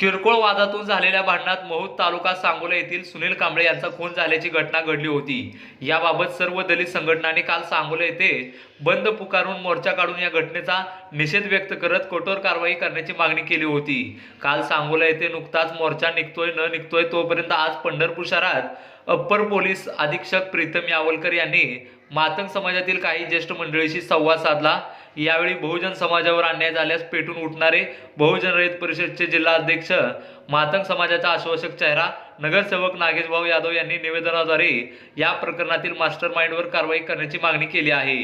किरकोळ वादातून झालेल्या भांडणात महूद तालुका सांगोला येथील सुनील कांबळे यांचा खून झाल्याची घटना घडली होती. याबाबत सर्व दलित संघटनांनी काल सांगोला येथे बंद पुकारून मोर्चा काढून या घटनेचा निषेध व्यक्त करत कठोर कारवाई करण्याची मागणी केली होती. काल सांगोला येथे नुकताच मोर्चा निघतोय न निघतोय तोपर्यंत आज पंढरपूर शहरात अप्पर पोलीस अधीक्षक प्रीतम यावलकर यांनी मातंग समाजातील काही ज्येष्ठ मंडळीशी संवाद साधला. यावेळी बहुजन समाजावर अन्याय झाल्यास पेटून उठणारे बहुजन रहित परिषदचे जिल्हा अध्यक्ष मातंग समाजाचा आश्वासक चेहरा नगरसेवक नागेशभाऊ यादव यांनी निवेदनाद्वारे या प्रकरणातील मास्टर माइंडवर कारवाई करण्याची मागणी केली आहे.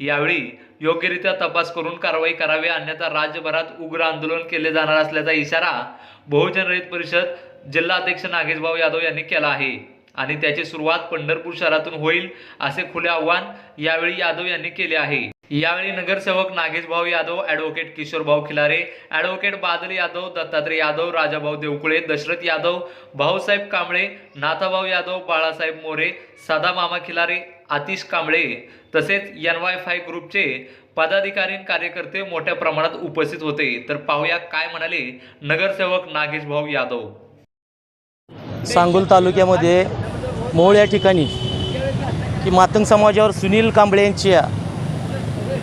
यावेळी योग्यरित्या तपास करून कारवाई करावी अन्यथा राज्यभरात उग्र आंदोलन केले जाणार असल्याचा इशारा बहुजन रहित परिषद जिल्हा अध्यक्ष नागेशभाऊ यादव यांनी केला आहे. आणि त्याची सुरुवात पंढरपूर शहरातून होईल असे खुले आव्हान यावेळी यादव यांनी केले आहे. यावेळी नगरसेवक नागेशभाऊ यादव ॲडव्होकेट किशोरभाऊ खिलारे ॲडव्होकेट बादल यादव दत्तात्रय यादव राजाभाऊ देवकुळे दशरथ यादव भाऊसाहेब कांबळे नाथाभाऊ यादव बाळासाहेब मोरे सदामामा खिलारे आतिश कांबळे तसेच एन वाय फाय ग्रुपचे पदाधिकारी कार्यकर्ते मोठ्या प्रमाणात उपस्थित होते. तर पाहूया काय म्हणाले नगरसेवक नागेशभाऊ यादव. सांगोल तालुक्यामध्ये मोहोळ या ठिकाणी की मातंग समाजावर सुनील कांबळे यांची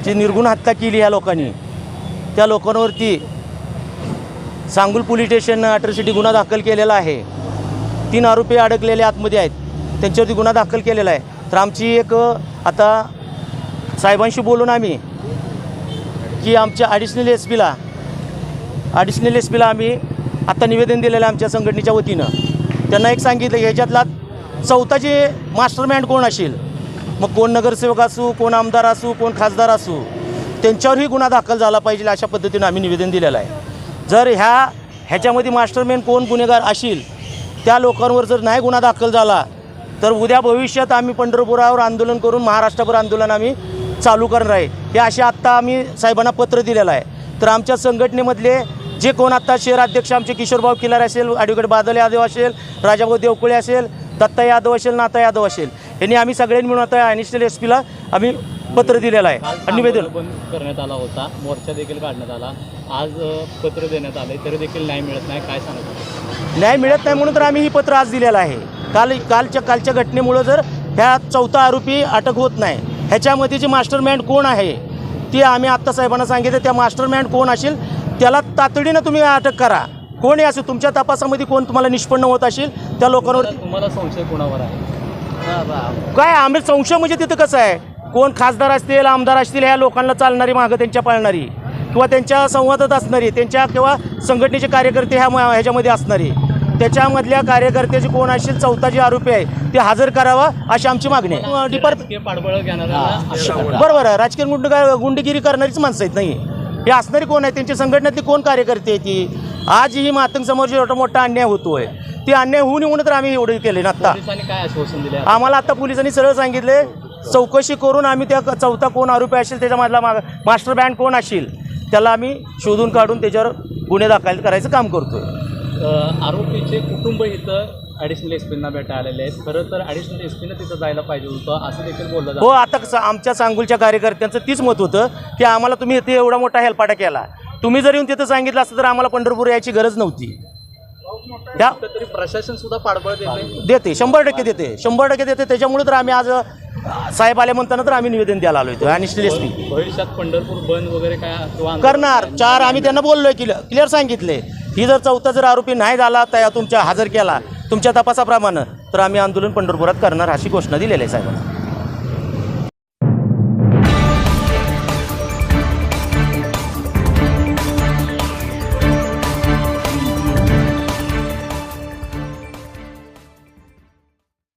जी निर्गुण हत्या केली या लोकांनी त्या लोकांवरती सांगोल पोलीस स्टेशन अट्रॉसिटी गुन्हा दाखल केलेला आहे. तीन आरोपी अडकलेले आतमध्ये आहेत. त्यांच्यावरती गुन्हा दाखल केलेला आहे. तर आमची एक आता साहेबांशी बोलून आम्ही की आमच्या ॲडिशनल एस पीला ॲडिशनल एस पीला आम्ही आता निवेदन दिलेलं आहे आमच्या संघटनेच्या वतीनं. त्यांना एक सांगितलं ह्याच्यातला चौथा जे मास्टरमॅन कोण असेल? मग कोण नगरसेवक असू कोण आमदार असू कोण खासदार असू त्यांच्यावरही गुन्हा दाखल झाला पाहिजे अशा पद्धतीनं आम्ही निवेदन दिलेलं आहे. जर ह्या ह्याच्यामध्ये मास्टरमॅन कोण गुन्हेगार असेल त्या लोकांवर जर नाही गुन्हा दाखल झाला तर उद्या भविष्यात आम्ही पंढरपुरावर आंदोलन करून महाराष्ट्रभर आंदोलन आम्ही चालू करणार आहे. हे असे आत्ता आम्ही साहेबांना पत्र दिलेलं आहे. तर आमच्या संघटनेमधले जे कोण आत्ता शहराध्यक्ष आमचे किशोरभाऊ किलार असेल ॲडव्होकेट बादल यादव असेल राजाभाऊ देवकुळे असेल दत्ता यादव असेल नाता यादव असेल यांनी आम्ही सगळ्यांनी मिळून आता ॲनिशनल एस पीला आम्ही पत्र दिलेलं आहे. आणि निवेदन. करण्यात आला होता. मोर्चा देखील काढण्यात आला. आज पत्र देण्यात आले तरी देखील न्याय मिळत नाही. काय सांगत न्याय मिळत नाही म्हणून तर आम्ही ही पत्र आज दिलेलं आहे. काल कालच्या कालच्या घटनेमुळं जर ह्या चौथा आरोपी अटक होत नाही ह्याच्यामध्ये जे मास्टरमॅन कोण आहे ते आम्ही आत्ता साहेबांना सांगितलं त्या मास्टरमॅन कोण असेल त्याला तातडीनं तुम्ही अटक करा. कोणी असेल तुमच्या तपासामध्ये कोण तुम्हाला निष्पन्न होत असेल? त्या लोकांवर तुम्हाला संशय कोणावर आहे? काय आम्ही संशय म्हणजे तिथं कसं आहे? कोण खासदार असतील आमदार असतील ह्या लोकांना चालणारी मागं त्यांच्या पाळणारी. किंवा त्यांच्या संवादात असणारी त्यांच्या किंवा संघटनेचे कार्यकर्ते ह्या ह्याच्यामध्ये असणारी. त्याच्यामधल्या कार्यकर्त्याचे कोण असेल चौथा जे आरोपी आहे ते हजर करावा अशी आमची मागणी आहे. डिपार्ट राजकीय पाठबळ घेणाऱ्याला अटक करा. बरोबर आहे. राजकीय गुंड गुंडगिरी करणारीच माणसं आहेत नाही. हे असणारी कोण आहे? त्यांच्या संघटनेतली कोण कार्यकर्ते आहेत ती? आज ही मातंग समोरची एवढा मोठा अन्याय होतोय. ते अन्याय होऊन येऊन तर आम्ही एवढे केले ना दिले आम्हाला आता पोलिसांनी सरळ सांगितले चौकशी करून आम्ही त्या चौथा कोण आरोपी असेल त्याच्यामधला मा मास्टर बँड कोण असेल त्याला आम्ही शोधून काढून त्याच्यावर गुन्हे दाखल करायचं काम करतोय. आरोपीचे कुटुंब इथं ॲडिशनल एस पींना भेटा आलेले आहेत. खरं तर ॲडिशनल एस पीनं तिथं जायला पाहिजे होतं असं देखील बोललं हो आता कसं आमच्या सांगोलच्या कार्यकर्त्यांचं तीच मत होतं की आम्हाला तुम्ही इथे एवढा मोठा हेलपाटा केला. तुम्ही जर येऊन तिथं सांगितलं असतं तर आम्हाला पंढरपूर यायची गरज नव्हती. तरी प्रशासन सुद्धा पाठबळ देते देते शंभर टक्के देते. शंभर टक्के देते. त्याच्यामुळे तर आम्ही आज साहेब आले म्हणताना तर आम्ही निवेदन द्यायला आलो इथं आणि भविष्यात पंढरपूर बंद वगैरे काय करणार. चार आम्ही त्यांना बोललोय क्लिअर क्लिअर सांगितले. ही जर चौथा जर आरोपी नाही झाला त्या तुमच्या हजर केला तुमच्या तपासाप्रमाणे तर आम्ही आंदोलन पंढरपुरात करणार अशी घोषणा दिलेली आहे साहेबांना.